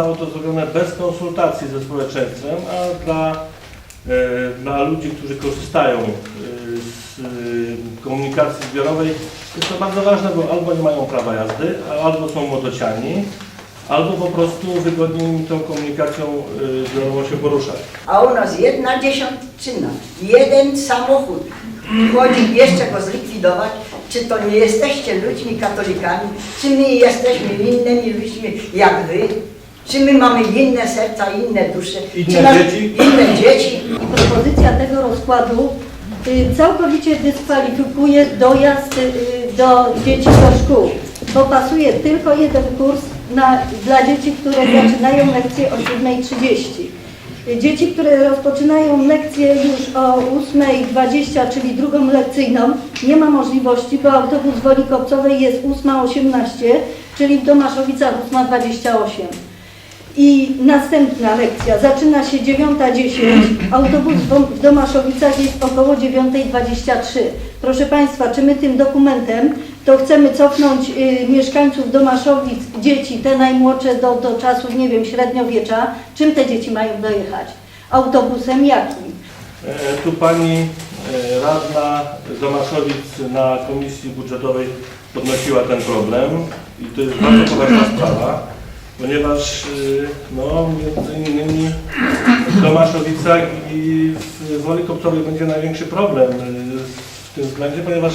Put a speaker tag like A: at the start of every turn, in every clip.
A: zostało to zrobione bez konsultacji ze społeczeństwem, a dla, e, dla ludzi, którzy korzystają e, z e, komunikacji zbiorowej jest to bardzo ważne, bo albo nie mają prawa jazdy, albo są młodociani, albo po prostu wygodniej im tą komunikacją zbiorową się poruszać.
B: A u nas jedna dziesiątczyna, jeden samochód. Chodzi jeszcze go zlikwidować. Czy to nie jesteście ludźmi katolikami? Czy my jesteśmy innymi ludźmi jak wy? Czy my mamy inne serca, inne dusze?
A: Inne
B: nas-
A: dzieci?
B: Inne dzieci?
C: I propozycja tego rozkładu y, całkowicie dyskwalifikuje dojazd y, do dzieci do szkół, bo pasuje tylko jeden kurs na, dla dzieci, które zaczynają lekcje o 7.30. Y, Dzieci, które rozpoczynają lekcje już o 8.20, czyli drugą lekcyjną, nie ma możliwości, bo autobus Woli Kopcowej jest 8.18, czyli w Domaszowicach 8.28. I następna lekcja zaczyna się 9.10, autobus w Domaszowicach jest około 9.23. Proszę Państwa, czy my tym dokumentem to chcemy cofnąć y, mieszkańców Domaszowic, dzieci, te najmłodsze do, do nie wiem, średniowiecza, czym te dzieci mają dojechać? Autobusem jakim?
A: E, Tu pani e, radna Domaszowic na komisji budżetowej podnosiła ten problem i to jest bardzo poważna sprawa, ponieważ y, no, między innymi w Domaszowicach i w Woli Kopcowej będzie największy problem y, w tym względzie, ponieważ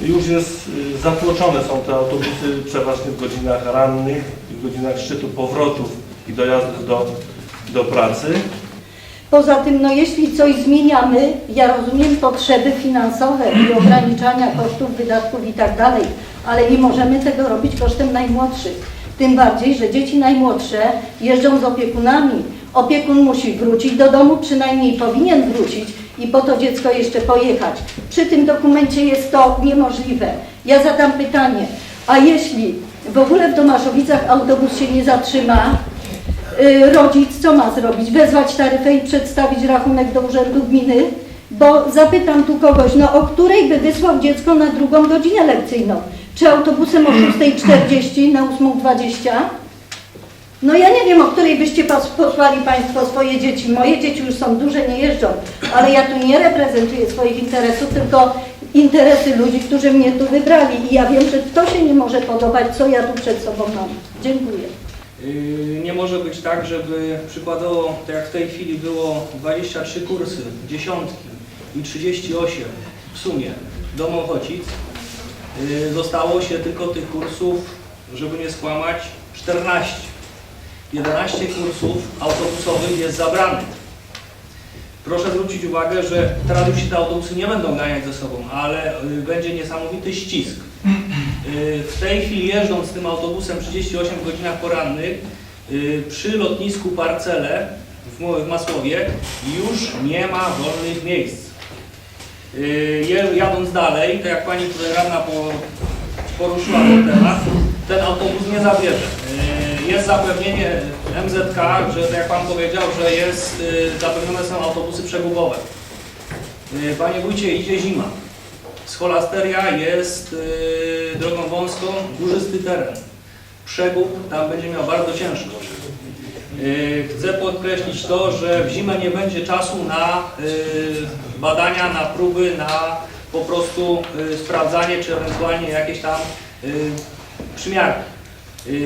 A: już jest y, zatłoczone są te autobusy przeważnie w godzinach rannych i w godzinach szczytu powrotów i dojazdów do, do pracy.
C: Poza tym, no jeśli coś zmieniamy, ja rozumiem potrzeby finansowe i ograniczania kosztów, wydatków i tak dalej, ale nie możemy tego robić kosztem najmłodszych. Tym bardziej, że dzieci najmłodsze jeżdżą z opiekunami. Opiekun musi wrócić do domu, przynajmniej powinien wrócić i po to dziecko jeszcze pojechać. Przy tym dokumencie jest to niemożliwe. Ja zadam pytanie, a jeśli w ogóle w Domaszowicach autobus się nie zatrzyma, y, rodzic co ma zrobić? Wezwać taryfę i przedstawić rachunek do urzędu gminy? Bo zapytam tu kogoś, no o której by wysłał dziecko na drugą godzinę lekcyjną? Czy autobusem o 6.40 na 8.20? No ja nie wiem, o której byście posłali Państwo swoje dzieci. Moje dzieci już są duże, nie jeżdżą, ale ja tu nie reprezentuję swoich interesów, tylko interesy ludzi, którzy mnie tu wybrali i ja wiem, że to się nie może podobać, co ja tu przed sobą mam. Dziękuję.
D: Yy, Nie może być tak, żeby przykładowo, tak jak w tej chwili było 23 kursy, dziesiątki i 38 w sumie do Mochocic, zostało się tylko tych kursów, żeby nie skłamać, 14. 11 kursów autobusowych jest zabranych. Proszę zwrócić uwagę, że teraz już się te autobusy nie będą ganiać ze sobą, ale y, będzie niesamowity ścisk. Y, W tej chwili jeżdżąc tym autobusem 38 godzinach porannych y, przy lotnisku Parcele w Masłowie już nie ma wolnych miejsc. Y, Jadąc dalej, tak jak Pani tutaj radna po- poruszyła ten temat, ten autobus nie zabierze. Y, Jest zapewnienie MZK, że jak Pan powiedział, że jest, y, zapewnione są autobusy przegubowe. Panie wójcie, idzie zima. Scholasteria jest drogą wąską, górzysty teren. Przegub tam będzie miał bardzo ciężko. Y, Chcę podkreślić to, że w zimę nie będzie czasu na y, badania, na próby, na po prostu y, sprawdzanie, czy ewentualnie jakieś tam przymiary.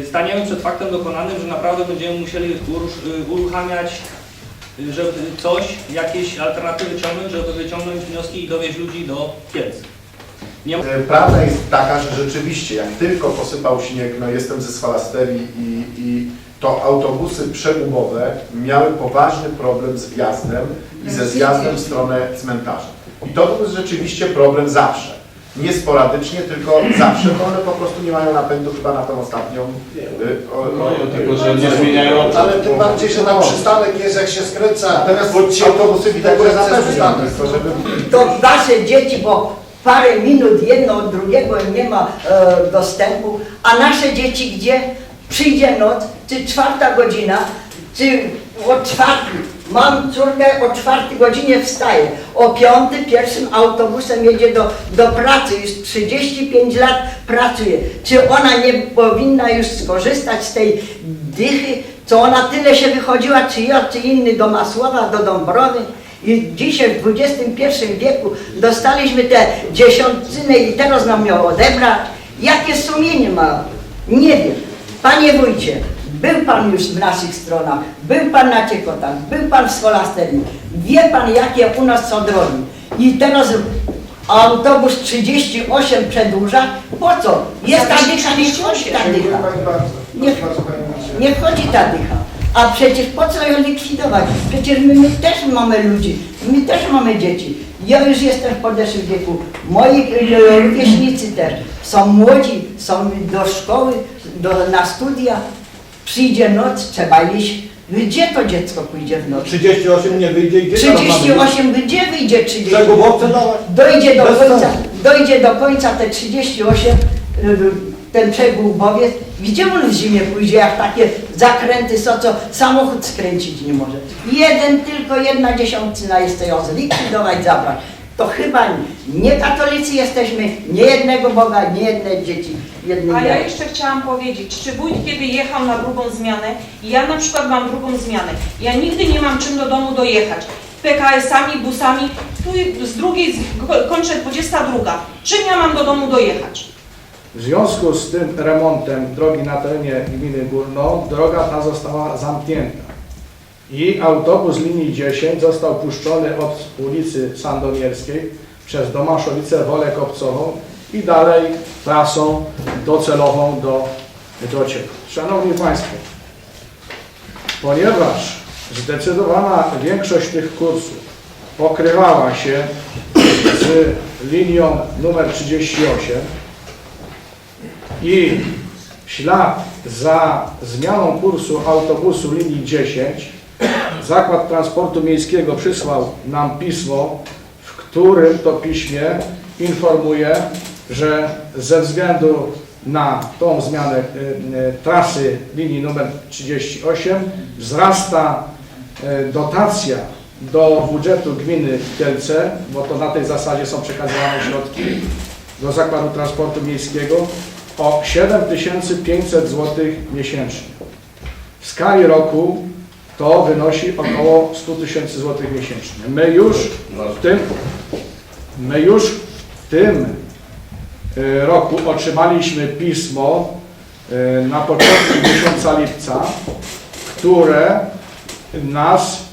D: Staniemy przed faktem dokonanym, że naprawdę będziemy musieli uruchamiać żeby coś, jakieś alternatywy ciągnąć, żeby wyciągnąć wnioski i dowieść ludzi do Kielc. Nie
E: Prawda jest taka, że rzeczywiście jak tylko posypał śnieg, no jestem ze Schalasterii i, i to autobusy przegubowe miały poważny problem z wjazdem i ze zjazdem w stronę cmentarza. I to był rzeczywiście problem zawsze. Nie sporadycznie, tylko zawsze, bo one po prostu nie mają napędu chyba na tą ostatnią. y, o- o-
F: tylko że nie zmieniają
G: Ale tym bardziej, że tam przystanek jest, jak się skręca.
E: Natomiast autobusy widać, że na
G: przystanek.
E: to
B: wasze dzieci, bo parę minut jedno od drugiego nie ma e, dostępu, a nasze dzieci gdzie? Przyjdzie noc, czy czwarta godzina, czy o czwartej. Mam córkę, o czwartej godzinie wstaje, o piątej pierwszym autobusem jedzie do, do pracy, już 35 lat pracuje. Czy ona nie powinna już skorzystać z tej dychy co ona tyle się wychodziła, czy ja, czy inny do Masłowa, do Dąbrowy. I dzisiaj w XXI wieku dostaliśmy te dziesiątcyny i teraz nam ją odebrać. Jakie sumienie ma? Nie wiem. Panie wójcie, był pan już w naszych stronach, był pan na Ciekotach, był pan w Scholasterii. Wie pan, jakie u nas są drogi. I teraz autobus 38 przedłuża. Po co? Jest ta dycha, nie chodzi ta dycha. Nie, nie chodzi ta dycha. A przecież po co ją likwidować? Przecież my, my też mamy ludzi, my też mamy dzieci. Ja już jestem w podeszłym wieku, moi rówieśnicy też są młodzi, są do szkoły, do, na studia. Przyjdzie noc, trzeba iść. Gdzie to dziecko pójdzie w noc?
F: 38 nie wyjdzie gdzie mamy
B: 38, gdzie wyjdzie 30?
F: Przegubowce dawać?
B: Dojdzie do
F: Bez
B: końca,
F: sensu.
B: dojdzie do końca te 38, y, ten przegłubowiec. Gdzie on w zimie pójdzie, jak takie zakręty są, co samochód skręcić nie może. Jeden, tylko jedna dziesiątcyna jest ją zlikwidować, zabrać. To chyba nie katolicy jesteśmy, nie jednego Boga, nie jedne dzieci, jednej
H: A ja jeszcze chciałam powiedzieć, czy wójt kiedy jechał na drugą zmianę, ja na przykład mam drugą zmianę, ja nigdy nie mam czym do domu dojechać. PKS-ami, busami, tu z drugiej z- kończę 22. Czym ja mam do domu dojechać?
I: W związku z tym remontem drogi na terenie gminy Górno, droga ta została zamknięta. I autobus linii 10 został puszczony od ulicy Sandomierskiej przez Domaszowice, Wolę Kopcową i dalej trasą docelową do, do Ciechów. Szanowni Państwo, ponieważ zdecydowana większość tych kursów pokrywała się z linią numer 38, i w ślad za zmianą kursu autobusu linii 10 Zakład Transportu Miejskiego przysłał nam pismo, w którym to piśmie informuje, że ze względu na tą zmianę y, y, trasy linii numer 38 wzrasta y, dotacja do budżetu gminy Kielce, bo to na tej zasadzie są przekazywane środki do Zakładu Transportu Miejskiego o 7500 zł miesięcznie. W skali roku to wynosi około 100 tysięcy złotych miesięcznie. My już w tym, my już w tym y, roku otrzymaliśmy pismo y, na początku miesiąca lipca, które nas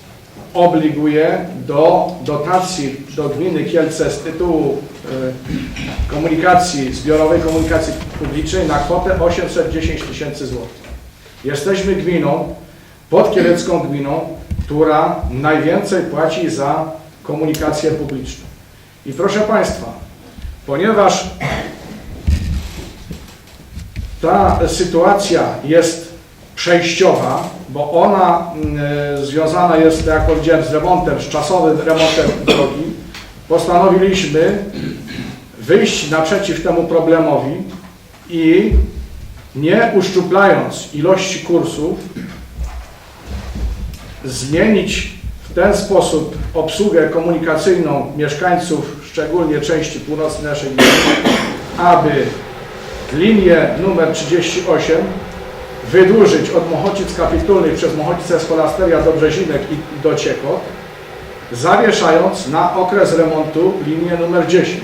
I: obliguje do dotacji do gminy Kielce z tytułu y, komunikacji, zbiorowej komunikacji publicznej na kwotę 810 tysięcy złotych. Jesteśmy gminą, podkielecką gminą, która najwięcej płaci za komunikację publiczną. I proszę Państwa, ponieważ ta sytuacja jest przejściowa, bo ona mm, związana jest, jak powiedziałem, z remontem, z czasowym remontem drogi, postanowiliśmy wyjść naprzeciw temu problemowi i nie uszczuplając ilości kursów, zmienić w ten sposób obsługę komunikacyjną mieszkańców, szczególnie części północnej naszej gminy, aby linię numer 38 wydłużyć od Mochocic Kapitulnej przez Mochocicę Scholasteria do Brzezinek i i do Ciekot, zawieszając na okres remontu linię numer 10.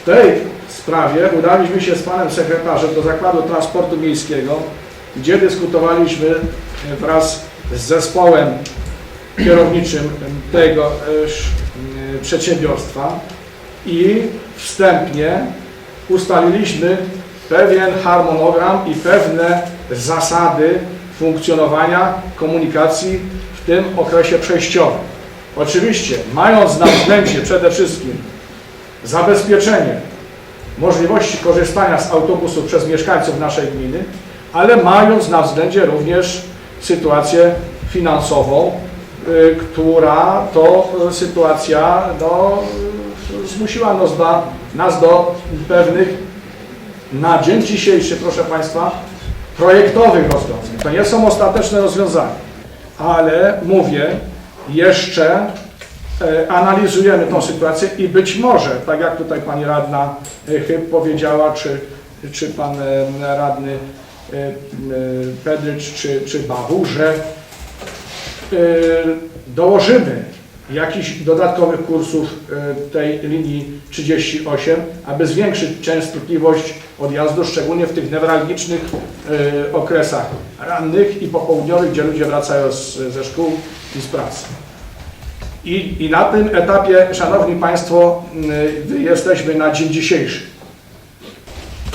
I: W tej sprawie udaliśmy się z panem sekretarzem do Zakładu Transportu Miejskiego, gdzie dyskutowaliśmy wraz z zespołem kierowniczym tego eż, m, przedsiębiorstwa i wstępnie ustaliliśmy pewien harmonogram i pewne zasady funkcjonowania komunikacji w tym okresie przejściowym. Oczywiście, mając na względzie przede wszystkim zabezpieczenie możliwości korzystania z autobusu przez mieszkańców naszej gminy, ale mając na względzie również sytuację finansową, y, która to y, sytuacja no, y, zmusiła nas do, nas do pewnych na dzień dzisiejszy, proszę Państwa, projektowych rozwiązań. To nie są ostateczne rozwiązania, ale mówię, jeszcze e, analizujemy tą sytuację i być może, tak jak tutaj Pani Radna e, chyb powiedziała, czy, czy Pan e, Radny Pedrycz czy, czy Bawu, że e, dołożymy jakichś dodatkowych kursów e, tej linii 38, aby zwiększyć częstotliwość odjazdu, szczególnie w tych newralgicznych e, okresach rannych i popołudniowych, gdzie ludzie wracają z, ze szkół i z pracy. I, I na tym etapie, Szanowni Państwo, jesteśmy na dzień dzisiejszy.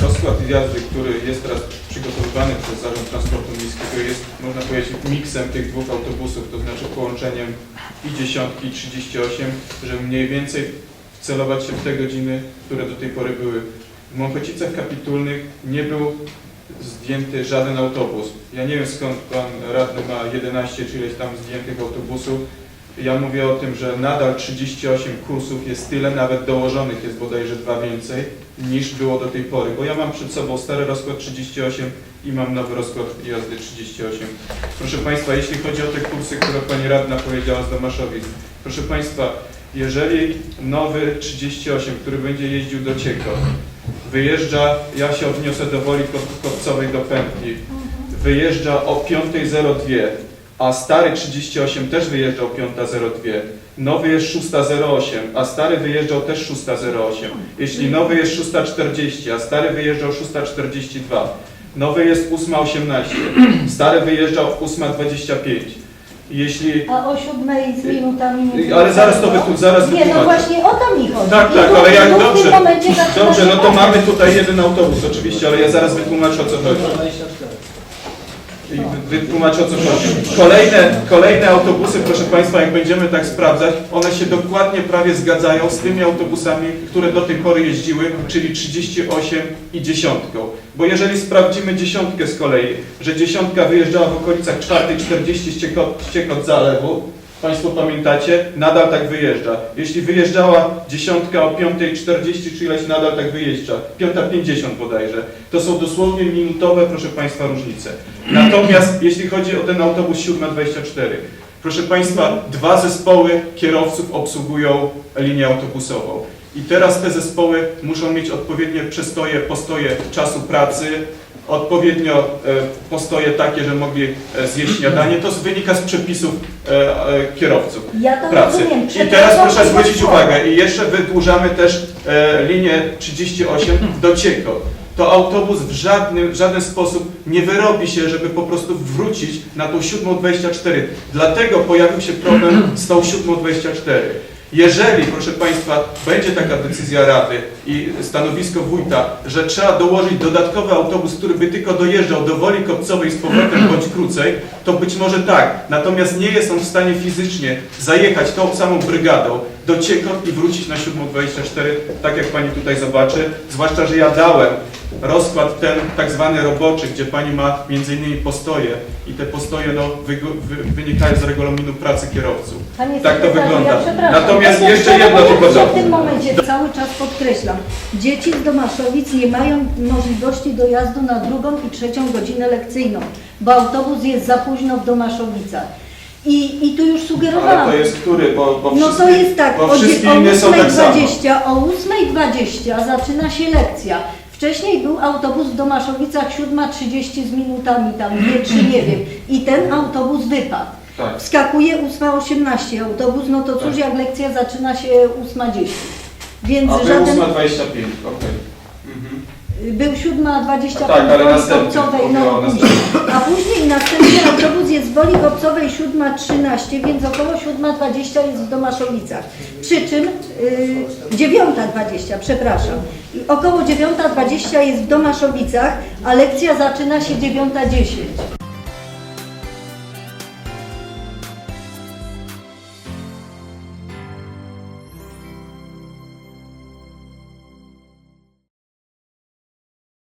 J: Rozkład jazdy, który jest teraz przygotowywany przez Zarząd Transportu Miejskiego jest, można powiedzieć, miksem tych dwóch autobusów, to znaczy połączeniem i dziesiątki i 38, żeby mniej więcej celować się w te godziny, które do tej pory były. W Mąchocicach Kapitulnych nie był zdjęty żaden autobus. Ja nie wiem skąd pan radny ma 11 czy ileś tam zdjętych autobusów. Ja mówię o tym, że nadal 38 kursów jest tyle, nawet dołożonych jest bodajże dwa więcej niż było do tej pory, bo ja mam przed sobą stary rozkład 38 i mam nowy rozkład jazdy 38. Proszę Państwa, jeśli chodzi o te kursy, które Pani Radna powiedziała z Domaszowic, proszę Państwa, jeżeli nowy 38, który będzie jeździł do Cieko, wyjeżdża, ja się odniosę do Woli Kop- Kopcowej do Pętli, wyjeżdża o 5.02, a stary 38 też wyjeżdżał 5.02, nowy jest 6.08, a stary wyjeżdżał też 6.08. Jeśli nowy jest 6.40, a stary wyjeżdżał 6.42, nowy jest 8.18, stary wyjeżdżał 8.25. Jeśli
C: A o siódmej z minutami nie
J: ale zaraz to wytłu- zaraz
C: Nie, no
J: wytłumaczę.
C: właśnie o to mi chodzi.
J: Tak, tak, ale jak
C: w
J: dobrze, dobrze, no to mamy tutaj jeden autobus oczywiście, ale ja zaraz wytłumaczę o co chodzi.
D: 24.
J: I wy- wytłumaczę o co chodzi. Kolejne, kolejne autobusy, proszę Państwa, jak będziemy tak sprawdzać, one się dokładnie prawie zgadzają z tymi autobusami, które do tej pory jeździły, czyli 38 i dziesiątką. Bo jeżeli sprawdzimy dziesiątkę z kolei, że dziesiątka wyjeżdżała w okolicach 4.40 z Ciekot, z Ciekot Zalewu, Państwo pamiętacie, nadal tak wyjeżdża. Jeśli wyjeżdżała dziesiątka o 5.40 czy ileś, nadal tak wyjeżdża. 5.50 bodajże. To są dosłownie minutowe, proszę Państwa, różnice. Natomiast jeśli chodzi o ten autobus 724, proszę Państwa, dwa zespoły kierowców obsługują linię autobusową. I teraz te zespoły muszą mieć odpowiednie przestoje, postoje czasu pracy, odpowiednio e, postoje takie, że mogli e, zjeść śniadanie. To wynika z przepisów e, kierowców
C: Ja to
J: pracy.
C: rozumiem.
J: I teraz proszę zwrócić uwagę, i jeszcze wydłużamy też linię 38 do Cieko. To autobus w żadnym, w żaden sposób nie wyrobi się, żeby po prostu wrócić na tą 7.24. Dlatego pojawił się problem z tą 7.24. Jeżeli, proszę Państwa, będzie taka decyzja Rady i stanowisko wójta, że trzeba dołożyć dodatkowy autobus, który by tylko dojeżdżał do Woli Kopcowej z powrotem bądź krócej, to być może tak. Natomiast nie jest on w stanie fizycznie zajechać tą samą brygadą do Ciekot i wrócić na 7.24, tak jak Pani tutaj zobaczy. Zwłaszcza, że ja dałem rozkład ten tak zwany roboczy, gdzie Pani ma między innymi postoje i te postoje no, wygo- wy, wynikają z regulaminu pracy kierowców.
C: Panie
J: Tak to wygląda.
C: Ja.
J: Natomiast
C: Ja
J: jeszcze jedno tylko.
C: W tym momencie cały czas podkreślam, dzieci z Domaszowic nie mają możliwości dojazdu na drugą i trzecią godzinę lekcyjną, bo autobus jest za późno w Domaszowicach. I, I tu już sugerowałam.
J: Ale to jest który? Bo, bo
C: No to jest tak,
J: bo
C: o, o
J: inne są tak samo.
C: 8.20 o 8.20 zaczyna się lekcja. Wcześniej był autobus w Domaszowicach 7.30 z minutami, tam 2-3, nie wiem. I ten autobus wypadł.
J: Tak.
C: Wskakuje 8.18 autobus, no to cóż,
J: Tak.
C: jak lekcja zaczyna się 8.10. Więc
J: A był
C: żaden...
J: 8.25, okej. Mhm.
C: Był 7.20
J: A tak, ale następny,
C: no
J: o
C: później. A później następny autobus Woli Kopcowej 7.13, więc około 7.20 jest w Domaszowicach. Przy czym yy, 9.20, przepraszam. Około 9.20 jest w Domaszowicach, a lekcja zaczyna się 9.10.